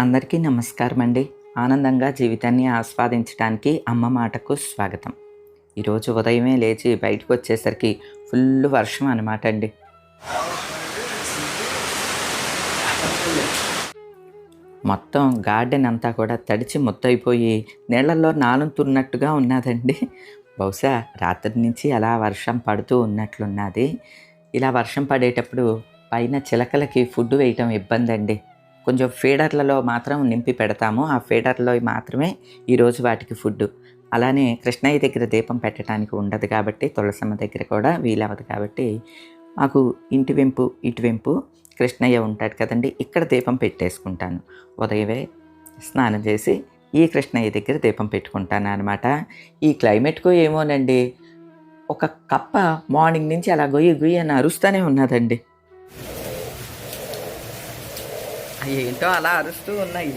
అందరికీ నమస్కారం అండి ఆనందంగా జీవితాన్ని ఆస్వాదించడానికి అమ్మ మాటకు స్వాగతం. ఈరోజు ఉదయమే లేచి బయటకు వచ్చేసరికి ఫుల్ వర్షం అనమాట అండి. మొత్తం గార్డెన్ అంతా కూడా తడిచి మొత్తైపోయి నీళ్ళల్లో నానుతున్నట్టుగా ఉన్నదండి. బహుశా రాత్రి నుంచి అలా వర్షం పడుతూ ఉన్నట్లున్నది. ఇలా వర్షం పడేటప్పుడు పైన చిలకలకి ఫుడ్ వేయటం ఇబ్బంది అండి కొంచెం ఫీడర్లలో మాత్రం నింపి పెడతాము. ఆ ఫీడర్లో మాత్రమే ఈరోజు వాటికి ఫుడ్. అలానే కృష్ణయ్య దగ్గర దీపం పెట్టడానికి ఉండదు కాబట్టి తులసమ్మ దగ్గర కూడా వీలవదు కాబట్టి మాకు ఇంటి వెంపు ఇటు వెంపు కృష్ణయ్య ఉంటాడు కదండి ఇక్కడ దీపం పెట్టేసుకుంటాను. ఉదయమే స్నానం చేసి ఈ కృష్ణయ్య దగ్గర దీపం పెట్టుకుంటాను అనమాట ఈ క్లైమేట్కు ఏమోనండి ఒక కప్ప మార్నింగ్ నుంచి అలా గొయ్యి గొయ్యి అని అరుస్తూనే ఉన్నదండి. అవి ఏంటో అలా అరుస్తూ ఉన్నాయి.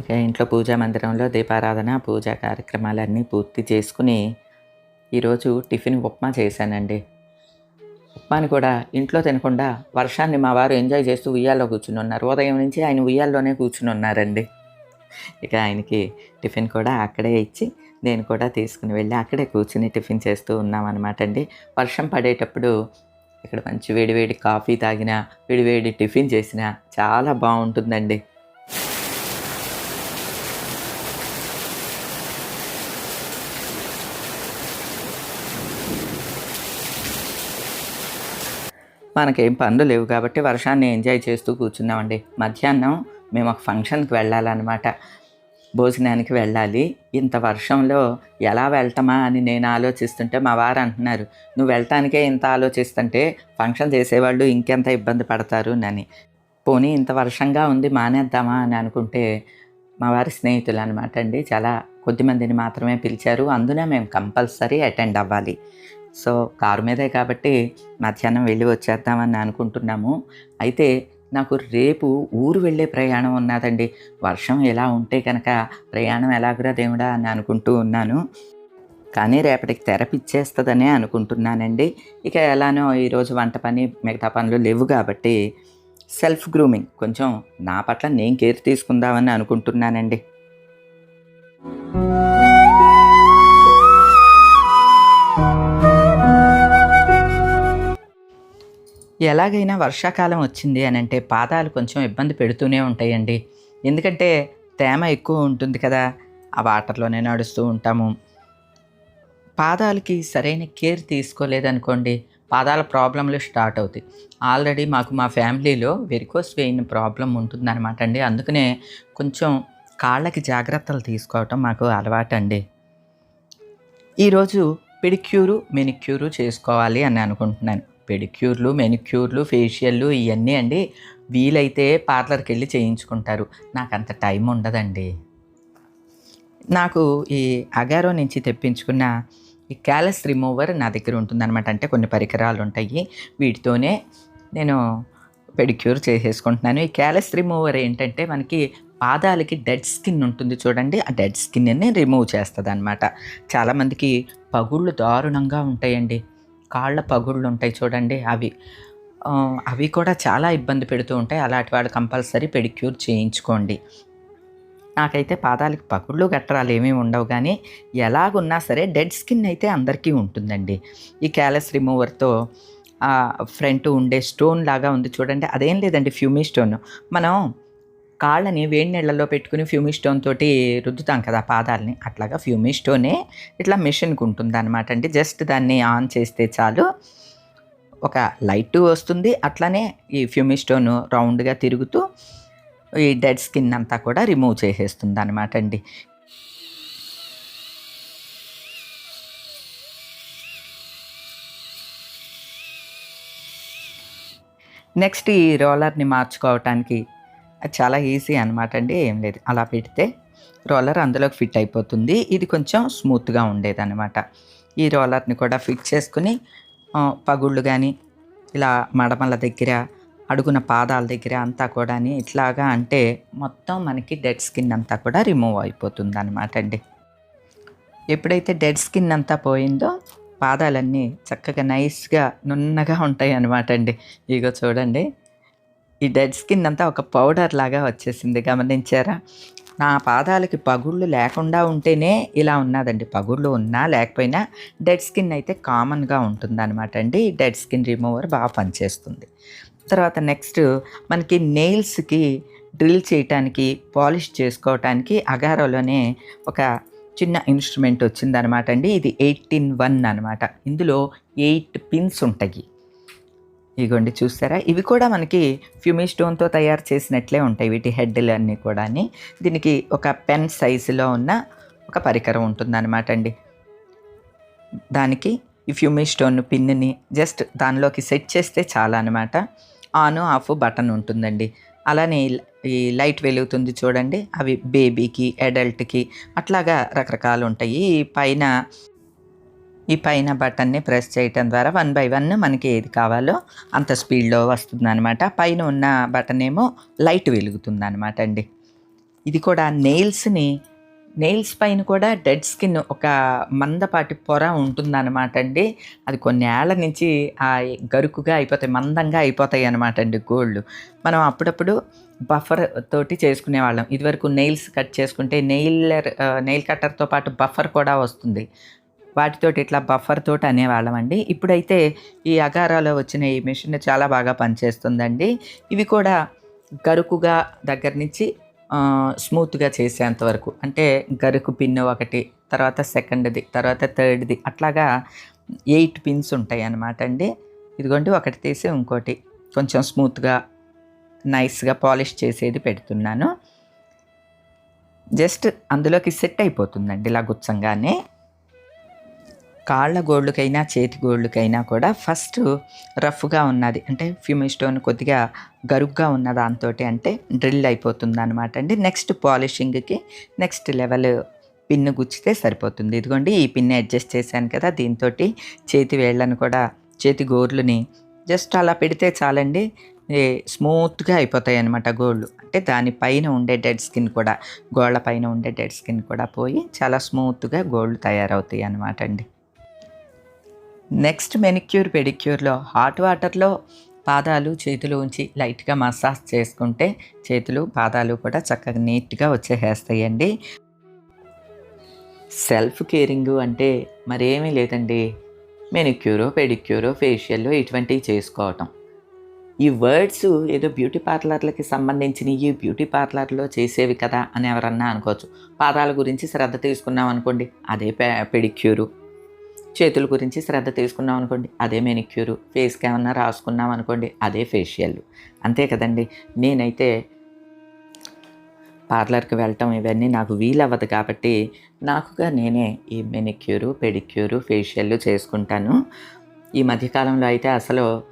ఇక ఇంట్లో పూజా మందిరంలో దీపారాధన పూజా కార్యక్రమాలన్నీ పూర్తి చేసుకుని ఈరోజు టిఫిన్ ఉప్మా చేశానండి. ఉప్మాని కూడా ఇంట్లో తినకుండా వర్షాన్ని మా వారు ఎంజాయ్ చేస్తూ ఉయ్యాల్లో కూర్చుని ఉన్నారు ఉదయం నుంచి ఆయన ఉయ్యాల్లోనే కూర్చుని ఉన్నారండి ఇక ఆయనకి టిఫిన్ కూడా అక్కడే ఇచ్చి నేను కూడా తీసుకుని వెళ్ళి అక్కడే కూర్చుని టిఫిన్ చేస్తూ ఉన్నామన్నమాట అండి వర్షం పడేటప్పుడు ఇక్కడ మంచి వేడివేడి కాఫీ తాగినా వేడివేడి టిఫిన్ చేసినా చాలా బాగుంటుందండి. మనకేం పనులు లేవు కాబట్టి వర్షాన్ని ఎంజాయ్ చేస్తూ కూర్చున్నామండి. మధ్యాహ్నం మేము ఒక ఫంక్షన్కి వెళ్ళాలన్నమాట. భోజనానికి వెళ్ళాలి. ఇంత వర్షంలో ఎలా వెళ్తామా అని నేను ఆలోచిస్తుంటే మా వారు అంటున్నారు నువ్వు వెళ్ళటానికే ఇంత ఆలోచిస్తుంటే ఫంక్షన్ చేసేవాళ్ళు ఇంకెంత ఇబ్బంది పడతారు అని పోనీ ఇంత వర్షంగా ఉంది మానేద్దామా అని అనుకుంటే మా వారి స్నేహితులు అనమాట అండి. చాలా కొద్దిమందిని మాత్రమే పిలిచారు. అందున మేము కంపల్సరీ అటెండ్ అవ్వాలి. సో కారు మీదే కాబట్టి మధ్యాహ్నం వెళ్ళి వచ్చేద్దామని అనుకుంటున్నాము. అయితే నాకు రేపు ఊరు వెళ్ళే ప్రయాణం ఉన్నదండి. వర్షం ఎలా ఉంటే కనుక ప్రయాణం ఎలాగురా దేవుడా అని అనుకుంటూ ఉన్నాను. కానీ రేపటికి తెరపిచ్చేస్తుందనే అనుకుంటున్నానండి. ఇక ఎలానో ఈరోజు వంట పని మిగతా పనులు లేవు కాబట్టి సెల్ఫ్ గ్రూమింగ్ కొంచెం నా పట్ల నేను కేర్ తీసుకుందామని అనుకుంటున్నానండి. ఎలాగైనా వర్షాకాలం వచ్చింది అని అంటే పాదాలు కొంచెం ఇబ్బంది పెడుతూనే ఉంటాయండి. ఎందుకంటే తేమ ఎక్కువ ఉంటుంది కదా ఆ వాటర్లోనే నడుస్తూ ఉంటాము. పాదాలకి సరైన కేర్ తీసుకోలేదనుకోండి పాదాల ప్రాబ్లంలు స్టార్ట్ అవుతాయి. ఆల్రెడీ మాకు మా ఫ్యామిలీలో వెరికోస్ వెయిన్ ప్రాబ్లం ఉంటుందన్నమాట అండి. అందుకనే కొంచెం కాళ్ళకి జాగ్రత్తలు తీసుకోవటం మాకు అలవాటు అండి ఈరోజు పిడిక్యూరు మెనిక్యూరు చేసుకోవాలి అని అనుకుంటున్నాను. పెడిక్యూర్లు మెనిక్యూర్లు ఫేషియల్లు ఇవన్నీ అండి వీలైతే పార్లర్కి వెళ్ళి చేయించుకుంటారు. నాకు అంత టైం ఉండదండి. నాకు ఈ అగారో నుంచి తెప్పించుకున్న ఈ క్యాలస్ రిమూవర్ నా దగ్గర ఉంటుందన్నమాట. అంటే కొన్ని పరికరాలు ఉంటాయి. వీటితోనే నేను పెడిక్యూర్ చేసేసుకుంటున్నాను. ఈ క్యాలస్ రిమూవర్ ఏంటంటే మనకి పాదాలకి డెడ్ స్కిన్ ఉంటుంది చూడండి. ఆ డెడ్ స్కిన్ని రిమూవ్ చేస్తుంది అనమాట చాలామందికి పగుళ్ళు దారుణంగా ఉంటాయండి. కాళ్ళ పగుళ్ళు ఉంటాయి చూడండి అవి. అవి కూడా చాలా ఇబ్బంది పెడుతూ ఉంటాయి. అలాంటి వాడు కంపల్సరీ పెడిక్యూర్ చేయించుకోండి. నాకైతే పాదాలకి పగుళ్ళు గట్రాలు ఏమీ ఉండవు కానీ ఎలాగున్నా సరే డెడ్ స్కిన్ అయితే అందరికీ ఉంటుందండి. ఈ క్యాలస్ రిమూవర్తో ఫ్రంట్ ఉండే స్టోన్ లాగా ఉంది చూడండి. అదేం లేదండి ఫ్యూమీ స్టోన్. మనం కాళ్ళని వేడి నీళ్ళలో పెట్టుకుని ఫ్యూమిస్టోన్ తోటి రుద్దుతాం కదా పాదాలని. అట్లాగా ఫ్యూమిస్టోనే ఇట్లా మిషన్కి ఉంటుంది అనమాట అండి. జస్ట్ దాన్ని ఆన్ చేస్తే చాలు. ఒక లైట్ వస్తుంది. అట్లానే ఈ ఫ్యూమీ స్టోన్ రౌండ్గా తిరుగుతూ ఈ డెడ్ స్కిన్ అంతా కూడా రిమూవ్ చేసేస్తుంది అనమాట అండి. నెక్స్ట్ ఈ రోలర్ని మార్చుకోవటానికి అది చాలా ఈజీ అనమాట అండి ఏం లేదు. అలా పెడితే రోలర్ అందులోకి ఫిట్ అయిపోతుంది. ఇది కొంచెం స్మూత్గా ఉండేదన్నమాట. ఈ రోలర్ని కూడా ఫిట్ చేసుకుని పగుళ్ళు కానీ ఇలా మడమల దగ్గర అడుగున పాదాల దగ్గర అంతా కూడా ఇట్లాగా అంటే మొత్తం మనకి డెడ్ స్కిన్ అంతా కూడా రిమూవ్ అయిపోతుంది అనమాట అండి. ఎప్పుడైతే డెడ్ స్కిన్ అంతా పోయిందో పాదాలన్నీ చక్కగా నైస్గా నున్నగా ఉంటాయి అనమాట అండి. ఇగో చూడండి. ఈ డెడ్ స్కిన్ అంతా ఒక పౌడర్ లాగా వచ్చేసింది. గమనించారా? నా పాదాలకి పగుళ్ళు లేకుండా ఉంటేనే ఇలా ఉన్నదండి. పగుళ్ళు ఉన్నా లేకపోయినా డెడ్ స్కిన్ అయితే కామన్గా ఉంటుంది అనమాట అండి. ఈ డెడ్ స్కిన్ రిమూవర్ బాగా పనిచేస్తుంది. తర్వాత నెక్స్ట్ మనకి నెయిల్స్కి డ్రిల్ చేయటానికి పాలిష్ చేసుకోవటానికి అగారోలోనే ఒక చిన్న ఇన్స్ట్రుమెంట్ వచ్చిందనమాట అండి. ఇది ఎయిటీన్ వన్ అనమాట ఇందులో ఎయిట్ పిన్స్ ఉంటాయి. ఇగోండి చూస్తారా? ఇవి కూడా మనకి ఫ్యూమీ స్టోన్తో తయారు చేసినట్లే ఉంటాయి వీటి హెడ్లు అన్నీ కూడా దీనికి ఒక పెన్ సైజులో ఉన్న ఒక పరికరం ఉంటుందన్నమాట అండి. దానికి ఈ ఫ్యూమీ స్టోన్ పిన్ని జస్ట్ దానిలోకి సెట్ చేస్తే చాలా అనమాట ఆన్ ఆఫ్ బటన్ ఉంటుందండి. అలానే ఈ లైట్ వెలుగుతుంది చూడండి. అవి బేబీకి అడల్ట్కి అట్లాగా రకరకాలు ఉంటాయి. పైన ఈ పైన బటన్ని ప్రెస్ చేయటం ద్వారా వన్ బై వన్ మనకి ఏది కావాలో అంత స్పీడ్లో వస్తుంది అనమాట పైన ఉన్న బటన్ ఏమో లైట్ వెలుగుతుంది అనమాట అండి. ఇది కూడా నెయిల్స్ని నెయిల్స్ పైన కూడా డెడ్ స్కిన్ ఒక మందపాటి పొర ఉంటుందన్నమాట అండి. అది కొన్ని ఏళ్ళ నుంచి ఆ గరుకుగా అయిపోతాయి మందంగా అయిపోతాయి అనమాట అండి గోల్డ్ మనం అప్పుడప్పుడు బఫర్ తోటి చేసుకునేవాళ్ళం ఇదివరకు నెయిల్స్ కట్ చేసుకుంటే నెయిలర్ నెయిల్ కట్టర్తో పాటు బఫర్ కూడా వస్తుంది. వాటితోటి ఇట్లా బఫర్ తోటి అనేవాళ్ళం అండి. ఇప్పుడైతే ఈ అగారాలో వచ్చిన ఈ మిషన్ చాలా బాగా పనిచేస్తుందండి. ఇవి కూడా గరుకుగా దగ్గర నుంచి స్మూత్గా చేసేంత వరకు. అంటే గరుకు పిన్ ఒకటి తర్వాత సెకండ్ది తర్వాత థర్డ్ది అట్లాగా ఎయిట్ పిన్స్ ఉంటాయి అన్నమాట అండి. ఇదిగోండి ఒకటి తీసి ఇంకోటి. కొంచెం స్మూత్గా నైస్గా పాలిష్ చేసేది పెడుతున్నాను. జస్ట్ అందులోకి సెట్ అయిపోతుందండి ఇలా గుచ్చంగానే. కాళ్ళ గోళ్ళకైనా చేతి గోళ్ళకైనా కూడా ఫస్ట్ రఫ్గా ఉన్నది. అంటే ఫ్యూమి స్టోన్ కొద్దిగా గరుగ్గా ఉన్న దాంతో అంటే డ్రిల్ అయిపోతుంది అనమాట అండి. నెక్స్ట్ పాలిషింగ్కి నెక్స్ట్ లెవెల్ పిన్ను గుచ్చితే సరిపోతుంది. ఇదిగోండి ఈ పిన్ అడ్జస్ట్ చేశాను కదా దీంతో చేతి వేళ్ళను కూడా చేతి గోర్లుని జస్ట్ అలా పెడితే చాలండి. స్మూత్గా అయిపోతాయి అనమాట గోళ్ళు. అంటే దానిపైన ఉండే డెడ్ స్కిన్ కూడా గోళ్ళ పైన ఉండే డెడ్ స్కిన్ కూడా పోయి చాలా స్మూత్గా గోళ్ళు తయారవుతాయి అనమాట అండి. నెక్స్ట్ మెనిక్యూర్ పెడిక్యూర్లో హాట్ వాటర్లో పాదాలు చేతులు ఉంచి లైట్గా మసాజ్ చేసుకుంటే చేతులు పాదాలు కూడా చక్కగా నీట్గా వచ్చేసేస్తాయండి. సెల్ఫ్ కేరింగ్ అంటే మరేమీ లేదండి. మెనిక్యూరో పెడిక్యూరో ఫేషియల్ ఇటువంటివి చేసుకోవటం. ఈ వర్డ్స్ ఏదో బ్యూటీ పార్లర్లకి సంబంధించినవి బ్యూటీ పార్లర్లో చేసేవి కదా అని ఎవరన్నా అనుకోవచ్చు. పాదాల గురించి శ్రద్ధ తీసుకున్నాం అనుకోండి అదే పె పెడిక్యూరు. చేతుల గురించి శ్రద్ధ తీసుకున్నాం అనుకోండి అదే మెనిక్యూరు ఫేస్కి ఏమన్నా రాసుకున్నాం అనుకోండి అదే ఫేషియల్ అంతే కదండి. నేనైతే పార్లర్కి వెళ్ళటం ఇవన్నీ నాకు వీలవ్వదు కాబట్టి నాకుగా నేనే ఈ మెనిక్యూరు పెడిక్యూరు ఫేషియల్ చేసుకుంటాను. ఈ మధ్యకాలంలో అయితే అసలు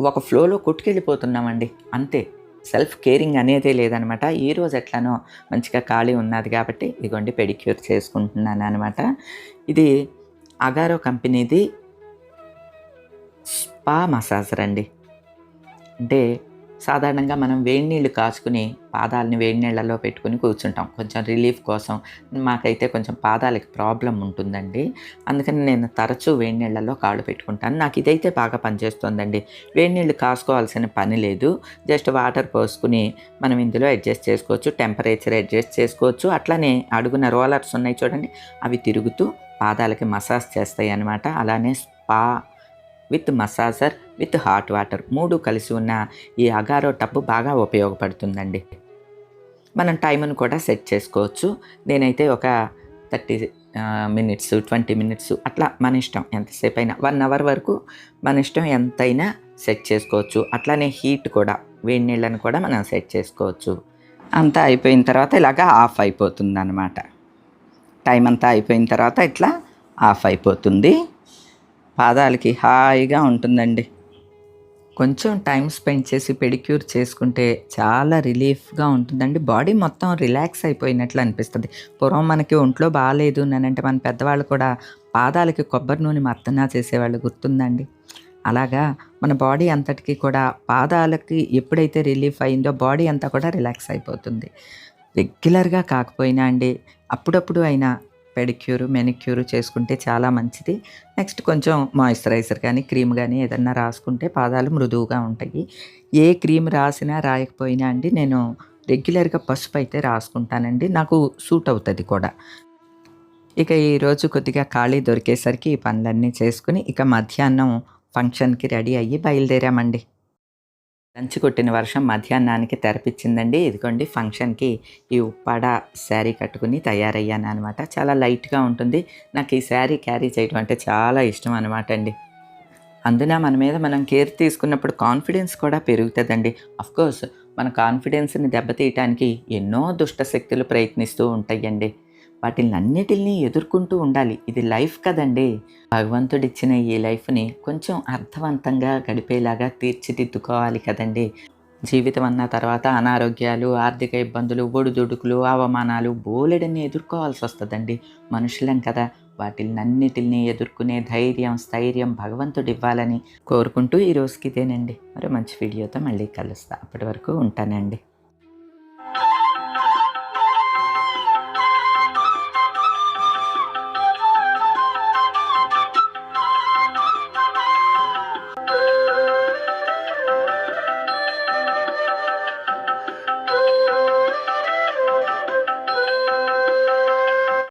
ఒక ఫ్లోలో కొట్టుకెళ్ళిపోతున్నామండి. అంతే. సెల్ఫ్ కేరింగ్ అనేదే లేదనమాట. ఈ రోజు ఎట్లానో మంచిగా ఖాళీ ఉన్నది కాబట్టి ఇదిగోండి పెడిక్యూర్ చేసుకుంటున్నాను అనమాట ఇది అగారో కంపెనీది స్పా మసాజర్ అండి అంటే సాధారణంగా మనం వేడి నీళ్ళు కాచుకుని పాదాలని వేడి నీళ్ళలో పెట్టుకుని కూర్చుంటాం. కొంచెం రిలీఫ్ కోసం మాకైతే కొంచెం పాదాలకి ప్రాబ్లం ఉంటుందండి. అందుకని నేను తరచూ వేడి నీళ్ళలో కాళ్ళు పెట్టుకుంటాను. నాకు ఇదైతే బాగా పనిచేస్తుందండి. వేడి నీళ్ళు కాసుకోవాల్సిన పని లేదు. జస్ట్ వాటర్ పోసుకుని మనం ఇందులో అడ్జస్ట్ చేసుకోవచ్చు. టెంపరేచర్ అడ్జస్ట్ చేసుకోవచ్చు. అట్లానే అడుగున రోలర్స్ ఉన్నాయి చూడండి. అవి తిరుగుతూ పాదాలకి మసాజ్ చేస్తాయి అనమాట అలానే spa with massager with hot water మూడు కలిసి ఉన్న ఈ అగారో టబ్బు బాగా ఉపయోగపడుతుందండి. మనం టైంను కూడా సెట్ చేసుకోవచ్చు. నేనైతే ఒక థర్టీ మినిట్స్ ట్వంటీ మినిట్స్ అట్లా మన ఇష్టం. ఎంతసేపు అయినా వన్ అవర్ వరకు మన ఇష్టం ఎంతైనా సెట్ చేసుకోవచ్చు. అట్లానే హీట్ కూడా వేడి నీళ్ళని కూడా మనం సెట్ చేసుకోవచ్చు. అంతా అయిపోయిన తర్వాత ఇలాగా ఆఫ్ అయిపోతుంది అనమాట టైం అంతా అయిపోయిన తర్వాత ఇట్లా ఆఫ్ అయిపోతుంది. పాదాలకి హాయిగా ఉంటుందండి. కొంచెం టైం స్పెండ్ చేసి పెడిక్యూర్ చేసుకుంటే చాలా రిలీఫ్గా ఉంటుందండి. బాడీ మొత్తం రిలాక్స్ అయిపోయినట్లు అనిపిస్తుంది. పూర్వం మనకి ఒంట్లో బాగాలేదు అంటే మన పెద్దవాళ్ళు కూడా పాదాలకి కొబ్బరి నూనె మర్తనా చేసేవాళ్ళు గుర్తుందండి. అలాగా మన బాడీ అంతటికి కూడా పాదాలకి ఎప్పుడైతే రిలీఫ్ అయిందో బాడీ అంతా కూడా రిలాక్స్ అయిపోతుంది. రెగ్యులర్గా కాకపోయినా అండి అప్పుడప్పుడు అయినా పెడిక్యూర్ మెనిక్యూరు చేసుకుంటే చాలా మంచిది. నెక్స్ట్ కొంచెం మాయిశ్చరైజర్ కానీ క్రీమ్ కానీ ఏదన్నా రాసుకుంటే పాదాలు మృదువుగా ఉంటాయి. ఏ క్రీమ్ రాసినా రాయకపోయినా అండి నేను రెగ్యులర్గా పసుపు అయితే రాసుకుంటానండి. నాకు సూట్ అవుతుంది కూడా. ఇక ఈరోజు కొద్దిగా ఖాళీ దొరికేసరికి ఈ పనులన్నీ చేసుకుని ఇక మధ్యాహ్నం ఫంక్షన్కి రెడీ అయ్యి బయలుదేరామండి. దంచి కొట్టిన వర్షం మధ్యాహ్నానికి తెరపించిందండి ఇదిగోండి ఫంక్షన్కి ఈ ఉప్పాడ శారీ కట్టుకుని తయారయ్యాను అనమాట చాలా లైట్గా ఉంటుంది. నాకు ఈ శారీ క్యారీ చేయడం అంటే చాలా ఇష్టం అనమాట అండి అందున మన మీద మనం కేర్ తీసుకున్నప్పుడు కాన్ఫిడెన్స్ కూడా పెరుగుతుందండి. కోర్స్ మన కాన్ఫిడెన్స్ని దెబ్బతీయటానికి ఎన్నో దుష్ట శక్తులు ప్రయత్నిస్తూ ఉంటాయండి. వాటిని అన్నిటిని ఎదుర్కొంటూ ఉండాలి. ఇది లైఫ్ కదండి. భగవంతుడిచ్చిన ఈ లైఫ్ని కొంచెం అర్థవంతంగా గడిపేలాగా తీర్చిదిద్దుకోవాలి కదండి. జీవితం అన్న తర్వాత అనారోగ్యాలు ఆర్థిక ఇబ్బందులు ఒడిదుడుకులు అవమానాలు బోలెడన్ని ఎదుర్కోవాల్సి వస్తుందండి. మనుషులం కదా. వాటినన్నిటిని ఎదుర్కొనే ధైర్యం స్థైర్యం భగవంతుడు ఇవ్వాలని కోరుకుంటూ ఈ రోజుకి ఇదేనండి మరి మంచి వీడియోతో మళ్ళీ కలుస్తా. అప్పటి వరకు ఉంటానండి.